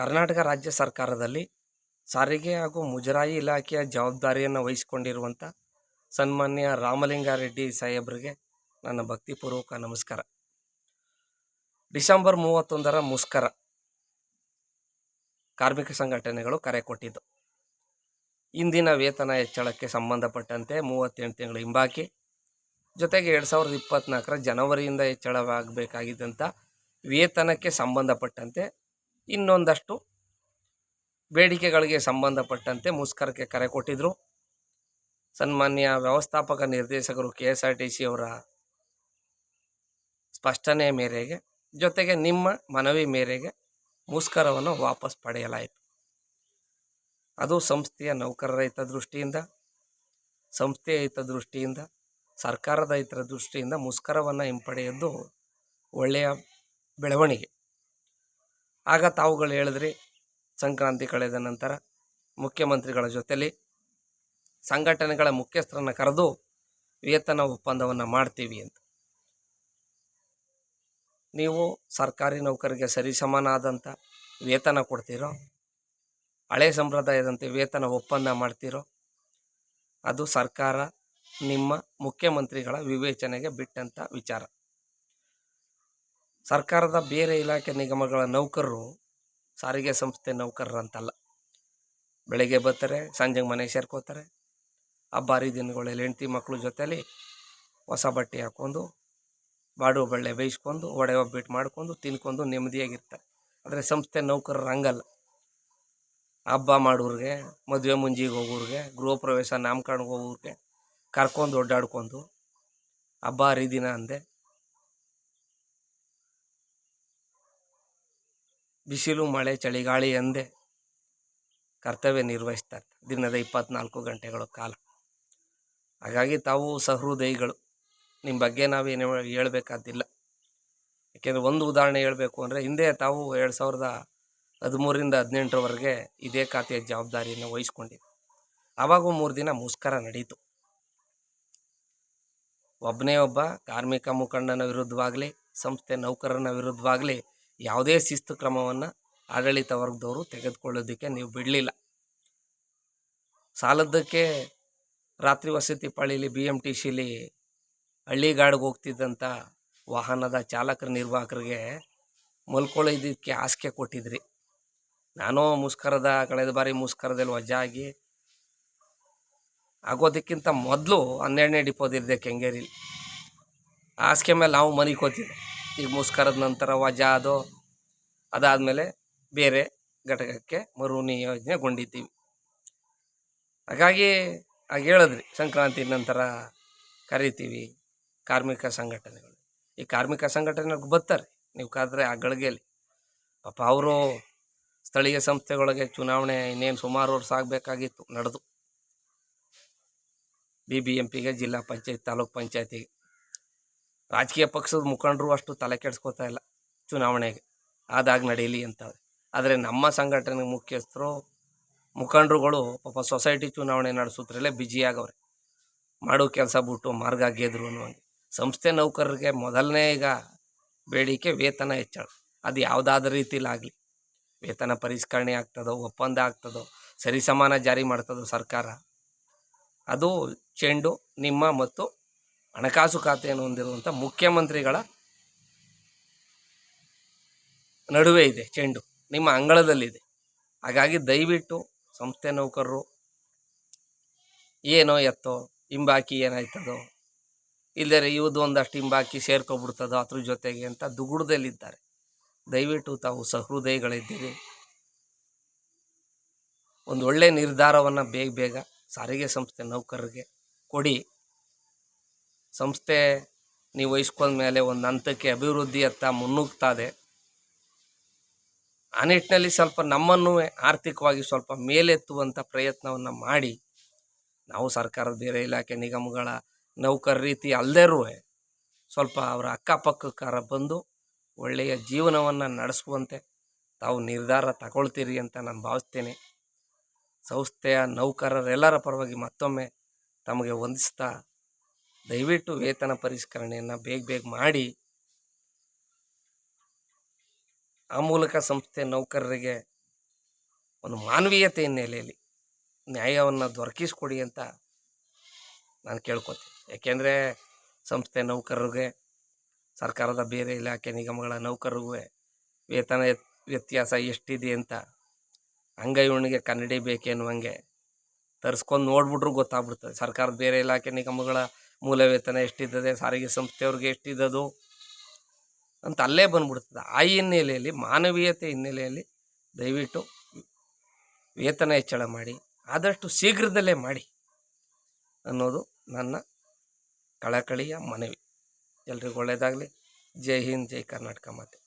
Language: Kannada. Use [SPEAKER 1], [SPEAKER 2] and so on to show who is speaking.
[SPEAKER 1] ಕರ್ನಾಟಕ ರಾಜ್ಯ ಸರ್ಕಾರದಲ್ಲಿ ಸಾರಿಗೆ ಹಾಗೂ ಮುಜರಾಯಿ ಇಲಾಖೆಯ ಜವಾಬ್ದಾರಿಯನ್ನು ವಹಿಸಿಕೊಂಡಿರುವಂಥ ಸನ್ಮಾನ್ಯ ರಾಮಲಿಂಗಾರೆಡ್ಡಿ ಸಾಹೇಬ್ರಿಗೆ ನನ್ನ ಭಕ್ತಿಪೂರ್ವಕ ನಮಸ್ಕಾರ. ಡಿಸೆಂಬರ್ ಮೂವತ್ತೊಂದರ ಮುಷ್ಕರ ಕಾರ್ಮಿಕ ಸಂಘಟನೆಗಳು ಕರೆ ಕೊಟ್ಟಿದ್ದು. ಇಂದಿನ ವೇತನ ಹೆಚ್ಚಳಕ್ಕೆ ಸಂಬಂಧಪಟ್ಟಂತೆ ಮೂವತ್ತೆಂಟು ತಿಂಗಳು ಹಿಂಬಾಕಿ, ಜೊತೆಗೆ ಎರಡು ಸಾವಿರದ ಇಪ್ಪತ್ತ್ನಾಲ್ಕರ ಜನವರಿಯಿಂದ ಹೆಚ್ಚಳವಾಗಬೇಕಾಗಿದ್ದಂಥ ವೇತನಕ್ಕೆ ಸಂಬಂಧಪಟ್ಟಂತೆ ಇನ್ನೊಂದಷ್ಟು ಬೇಡಿಕೆಗಳಿಗೆ ಸಂಬಂಧಪಟ್ಟಂತೆ ಮುಷ್ಕರಕ್ಕೆ ಕರೆ ಕೊಟ್ಟಿದ್ದರು ಸನ್ಮಾನ್ಯ ವ್ಯವಸ್ಥಾಪಕ ನಿರ್ದೇಶಕರು K S R T C ಅವರ ಸ್ಪಷ್ಟನೆ ಮೇರೆಗೆ, ಜೊತೆಗೆ ನಿಮ್ಮ ಮನವಿ ಮೇರೆಗೆ ಮುಸ್ಕರವನ್ನು ವಾಪಸ್ ಪಡೆಯಲಾಯಿತು. ಅದು ಸಂಸ್ಥೆಯ ನೌಕರರ ಹಿತದೃಷ್ಟಿಯಿಂದ ಸಂಸ್ಥೆಯ ಹಿತದೃಷ್ಟಿಯಿಂದ ಸರ್ಕಾರದ ಹಿತದೃಷ್ಟಿಯಿಂದ ಮುಷ್ಕರವನ್ನು ಹಿಂಪಡೆಯದ್ದು ಒಳ್ಳೆಯ ಬೆಳವಣಿಗೆ. ಆಗ ತಾವುಗಳು ಹೇಳಿದ್ರಿ, ಸಂಕ್ರಾಂತಿ ಕಳೆದ ನಂತರ ಮುಖ್ಯಮಂತ್ರಿಗಳ ಜೊತೆಯಲ್ಲಿ ಸಂಘಟನೆಗಳ ಮುಖ್ಯಸ್ಥರನ್ನು ಕರೆದು ವೇತನ ಒಪ್ಪಂದವನ್ನು ಮಾಡ್ತೀವಿ ಅಂತ. ನೀವು ಸರ್ಕಾರಿ ನೌಕರಿಗೆ ಸರಿಸಮನಾದಂಥ ವೇತನ ಕೊಡ್ತೀರೋ, ಹಳೆ ಸಂಪ್ರದಾಯದಂತೆ ವೇತನ ಒಪ್ಪಂದ ಮಾಡ್ತೀರೋ, ಅದು ಸರ್ಕಾರ ನಿಮ್ಮ ಮುಖ್ಯಮಂತ್ರಿಗಳ ವಿವೇಚನೆಗೆ ಬಿಟ್ಟಂಥ ವಿಚಾರ. ಸರ್ಕಾರದ ಬೇರೆ ಇಲಾಖೆ ನಿಗಮಗಳ ನೌಕರರು ಸಾರಿಗೆ ಸಂಸ್ಥೆ ನೌಕರರಂತಲ್ಲ. ಬೆಳಗ್ಗೆ ಬರ್ತಾರೆ, ಸಂಜೆಗೆ ಮನೆಗೆ ಸೇರ್ಕೋತಾರೆ. ಹಬ್ಬ ಹರಿದಿನಗಳಲ್ಲಿ ಹೆಂಡ್ತಿ ಮಕ್ಕಳು ಜೊತೆಯಲ್ಲಿ ಹೊಸ ಬಟ್ಟೆ ಹಾಕ್ಕೊಂಡು ಬಾಡು ಬಳ್ಳೆ ಬೇಯಿಸ್ಕೊಂಡು ಒಡೆ ಒಬ್ಬಿಟ್ಟು ಮಾಡ್ಕೊಂಡು, ತಿನ್ಕೊಂಡು ನೆಮ್ಮದಿಯಾಗಿರ್ತಾರೆ. ಆದರೆ ಸಂಸ್ಥೆ ನೌಕರರು ಹಂಗಲ್ಲ. ಹಬ್ಬ ಮಾಡೋರಿಗೆ, ಮದುವೆ ಮುಂಜಿಗೆ ಹೋಗೋರಿಗೆ, ಗೃಹ ಪ್ರವೇಶ ನಾಮಕರಣಕ್ಕೆ ಹೋಗೋರಿಗೆ ಕರ್ಕೊಂಡು ಓಡಾಡ್ಕೊಂಡು ಹಬ್ಬ ಹರಿದಿನ ಅಂದೆ. ಬಿಸಿಲು, ಮಳೆ, ಚಳಿಗಾಳಿ ಎಂದೇ ಕರ್ತವ್ಯ ನಿರ್ವಹಿಸ್ತಾರೆ ದಿನದ ಇಪ್ಪತ್ನಾಲ್ಕು ಗಂಟೆಗಳ ಕಾಲ. ಹಾಗಾಗಿ ತಾವು ಸಹೃದಯಿಗಳು. ನಿಮ್ಮ ಬಗ್ಗೆ ನಾವೇನು ಹೇಳಬೇಕಾದಿಲ್ಲ. ಯಾಕೆಂದರೆ ಒಂದು ಉದಾಹರಣೆ ಹೇಳಬೇಕು ಅಂದರೆ ಹಿಂದೆ ತಾವು ಎರಡು ಸಾವಿರದ ಹದಿಮೂರಿಂದ ಹದಿನೆಂಟರವರೆಗೆ ಇದೇ ಖಾತೆಯ ಜವಾಬ್ದಾರಿಯನ್ನು ವಹಿಸ್ಕೊಂಡಿದ್ದೆ. ಆವಾಗೂ ಮೂರು ದಿನ ಮುಷ್ಕರ ನಡೀತು. ಒಬ್ಬನೇ ಒಬ್ಬ ಕಾರ್ಮಿಕ ಮುಖಂಡನ ವಿರುದ್ಧವಾಗಲಿ, ಸಂಸ್ಥೆ ನೌಕರನ ವಿರುದ್ಧವಾಗಲಿ ಯಾವುದೇ ಶಿಸ್ತು ಕ್ರಮವನ್ನು ಆಡಳಿತ ವರ್ಗದವರು ತೆಗೆದುಕೊಳ್ಳೋದಕ್ಕೆ ನೀವು ಬಿಡಲಿಲ್ಲ. ಸಾಲದ್ದಕ್ಕೆ ರಾತ್ರಿ ವಸತಿ ಪಾಳಿಲಿ ಬಿ ಎಂ ಟಿ ಸಿಲಿ ಹಳ್ಳಿಗಾಡಿಗೆ ಹೋಗ್ತಿದ್ದಂಥ ವಾಹನದ ಚಾಲಕರ ನಿರ್ವಾಹಕರಿಗೆ ಮಲ್ಕೊಳ್ಳೋದಕ್ಕೆ ಹಾಸಿಗೆ ಕೊಟ್ಟಿದ್ರಿ. ನಾನು ಮುಷ್ಕರದ, ಕಳೆದ ಬಾರಿ ಮುಷ್ಕರದಲ್ಲಿ ವಜಾ ಆಗಿ ಆಗೋದಕ್ಕಿಂತ ಮೊದಲು ಹನ್ನೆರಡನೇ ಡಿಪೋದಿದ್ದೆ ಕೆಂಗೇರಿಲಿ. ಹಾಸಿಗೆ ಮೇಲೆ ನಾವು ಮನಿಕೋತೀವಿ ಈಗ ಮುಸ್ಕರದ ನಂತರ ವಜಾ ಅದು. ಅದಾದಮೇಲೆ ಬೇರೆ ಘಟಕಕ್ಕೆ ಮರು ನಿಯೋಜನೆಗೊಂಡಿದ್ದೀವಿ ಹಾಗಾಗಿ ಆಗ ಹೇಳಿದ್ರಿ, ಸಂಕ್ರಾಂತಿ ನಂತರ ಕರಿತೀವಿ ಕಾರ್ಮಿಕ ಸಂಘಟನೆಗಳು. ಈ ಕಾರ್ಮಿಕ ಸಂಘಟನೆಗೆ ಬರ್ತಾರೆ, ನೀವು ಕಾದ್ರೆ ಆ ಗಳಿಗೆಯಲ್ಲಿ ಪಾಪ ಅವರು ಸ್ಥಳೀಯ ಸಂಸ್ಥೆಗಳಿಗೆ ಚುನಾವಣೆ ಇನ್ನೇನು ಸುಮಾರು ವರ್ಷ ಆಗಬೇಕಾಗಿತ್ತು, ನಡೆದು. ಬಿ ಬಿ ಎಂ ಪಿಗೆ ಜಿಲ್ಲಾ ಪಂಚಾಯತ್, ತಾಲೂಕು ಪಂಚಾಯತಿಗೆ. ರಾಜಕೀಯ ಪಕ್ಷದ ಮುಖಂಡರು ಅಷ್ಟು ತಲೆ ಕೆಡಿಸ್ಕೋತಾ ಇಲ್ಲ ಚುನಾವಣೆಗೆ. ಆದಾಗ ನಡೀಲಿ ಅಂತ ಆದರೆ ನಮ್ಮ ಸಂಘಟನೆ ಮುಖ್ಯಸ್ಥರು, ಮುಖಂಡರುಗಳು ಪಾಪ ಸೊಸೈಟಿ ಚುನಾವಣೆ ನಡೆಸೋದ್ರಲ್ಲೇ ಬ್ಯುಸಿಯಾಗವ್ರೆ. ಮಾಡೋ ಕೆಲಸ ಬಿಟ್ಟು ಮಾರ್ಗ ಗೆದ್ರು ಅನ್ನುವಂಗೆ ಸಂಸ್ಥೆ ನೌಕರರಿಗೆ ಮೊದಲನೇ ಈಗ ಬೇಡಿಕೆ ವೇತನ ಹೆಚ್ಚಳ. ಅದು ಯಾವುದಾದ್ರೂ ರೀತಿಲಾಗಲಿ ವೇತನ ಪರಿಷ್ಕರಣೆ ಆಗ್ತದೋ, ಒಪ್ಪಂದ ಆಗ್ತದೋ, ಸರಿಸಮಾನ ಜಾರಿ ಮಾಡ್ತದೋ ಸರ್ಕಾರ. ಅದು ಚೆಂಡು, ನಿಮ್ಮ ಮತ್ತು ಹಣಕಾಸು ಖಾತೆಯನ್ನು ಹೊಂದಿರುವಂಥ ಮುಖ್ಯಮಂತ್ರಿಗಳ ನಡುವೆ ಇದೆ, ಚೆಂಡು. ನಿಮ್ಮ ಅಂಗಳದಲ್ಲಿದೆ. ಹಾಗಾಗಿ ದಯವಿಟ್ಟು ಸಂಸ್ಥೆ ನೌಕರರು, ಏನೋ ಎತ್ತೋ, ಹಿಂಬಾಕಿ ಏನಾಯ್ತದೋ ಇಲ್ಲದೇ ಇವ್ದು ಒಂದಷ್ಟು ಹಿಂಬಾಕಿ ಸೇರ್ಕೊಬಿಡ್ತದೋ ಅದ್ರ ಜೊತೆಗೆ ಅಂತ ದುಗುಡದಲ್ಲಿದ್ದಾರೆ. ದಯವಿಟ್ಟು ತಾವು ಸಹೃದಯಗಳಿದ್ದೀರಿ. ಒಂದು ಒಳ್ಳೆಯ ನಿರ್ಧಾರವನ್ನು ಬೇಗ ಬೇಗ ಸಾರಿಗೆ ಸಂಸ್ಥೆ ನೌಕರರಿಗೆ ಕೊಡಿ. ಸಂಸ್ಥೆ ನೀವು ವಹಿಸ್ಕೊಂಡ ಮೇಲೆ ಒಂದು ಹಂತಕ್ಕೆ ಅಭಿವೃದ್ಧಿಯತ್ತ ಮುನ್ನುಗ್ತಾದೆ ಆ ನಿಟ್ಟಿನಲ್ಲಿ ಸ್ವಲ್ಪ ನಮ್ಮನ್ನು ಆರ್ಥಿಕವಾಗಿ ಸ್ವಲ್ಪ ಮೇಲೆತ್ತುವಂಥ ಪ್ರಯತ್ನವನ್ನು ಮಾಡಿ ನಾವು ಸರ್ಕಾರದ ಬೇರೆ ಇಲಾಖೆ ನಿಗಮಗಳ ನೌಕರ ರೀತಿ ಅಲ್ಲದೇರೂ ಸ್ವಲ್ಪ ಅವರ ಅಕ್ಕಪಕ್ಕಕ್ಕಾರ ಬಂದು ಒಳ್ಳೆಯ ಜೀವನವನ್ನು ನಡೆಸುವಂತೆ ತಾವು ನಿರ್ಧಾರ ತಗೊಳ್ತೀರಿ ಅಂತ ನಾನು ಭಾವಿಸ್ತೇನೆ. ಸಂಸ್ಥೆಯ ನೌಕರರೆಲ್ಲರ ಪರವಾಗಿ ಮತ್ತೊಮ್ಮೆ ತಮಗೆ ವಂದಿಸ್ತಾ ದಯವಿಟ್ಟು ವೇತನ ಪರಿಷ್ಕರಣೆಯನ್ನು ಬೇಗ ಬೇಗ ಮಾಡಿ. ಆ ಮೂಲಕ ಸಂಸ್ಥೆ ನೌಕರರಿಗೆ ಒಂದು ಮಾನವೀಯತೆ ಹಿನ್ನೆಲೆಯಲ್ಲಿ ನ್ಯಾಯವನ್ನು ದೊರಕಿಸ್ಕೊಡಿ ಅಂತ ನಾನು ಕೇಳ್ಕೊತೀನಿ. ಯಾಕೆಂದರೆ ಸಂಸ್ಥೆ ನೌಕರರಿಗೆ, ಸರ್ಕಾರದ ಬೇರೆ ಇಲಾಖೆ ನಿಗಮಗಳ ನೌಕರರಿಗೂ ವೇತನ ವ್ಯತ್- ವ್ಯತ್ಯಾಸ ಎಷ್ಟಿದೆ ಅಂತ ಅಂಗೈವಣಿಗೆ ಕನ್ನಡಿ ಬೇಕೆನ್ನುವಂಗೆ ತರಿಸ್ಕೊಂಡು ನೋಡ್ಬಿಟ್ರು ಗೊತ್ತಾಗ್ಬಿಡ್ತದೆ. ಸರ್ಕಾರದ ಬೇರೆ ಇಲಾಖೆ ನಿಗಮಗಳ ಮೂಲ ವೇತನ ಎಷ್ಟಿದ್ದದೆ, ಸಾರಿಗೆ ಸಂಸ್ಥೆಯವ್ರಿಗೆ ಎಷ್ಟಿದ್ದದು ಅಂತ ಅಲ್ಲೇ ಬಂದ್ಬಿಡ್ತದೆ. ಆ ಹಿನ್ನೆಲೆಯಲ್ಲಿ, ಮಾನವೀಯತೆ ಹಿನ್ನೆಲೆಯಲ್ಲಿ ದಯವಿಟ್ಟು ವೇತನ ಹೆಚ್ಚಳ ಮಾಡಿ, ಆದಷ್ಟು ಶೀಘ್ರದಲ್ಲೇ ಮಾಡಿ ಅನ್ನೋದು ನನ್ನ ಕಳಕಳಿಯ ಮನವಿ. ಎಲ್ರಿಗೂ ಒಳ್ಳೆಯದಾಗಲಿ. ಜೈ ಹಿಂದ್, ಜೈ ಕರ್ನಾಟಕ ಮಾತೆ.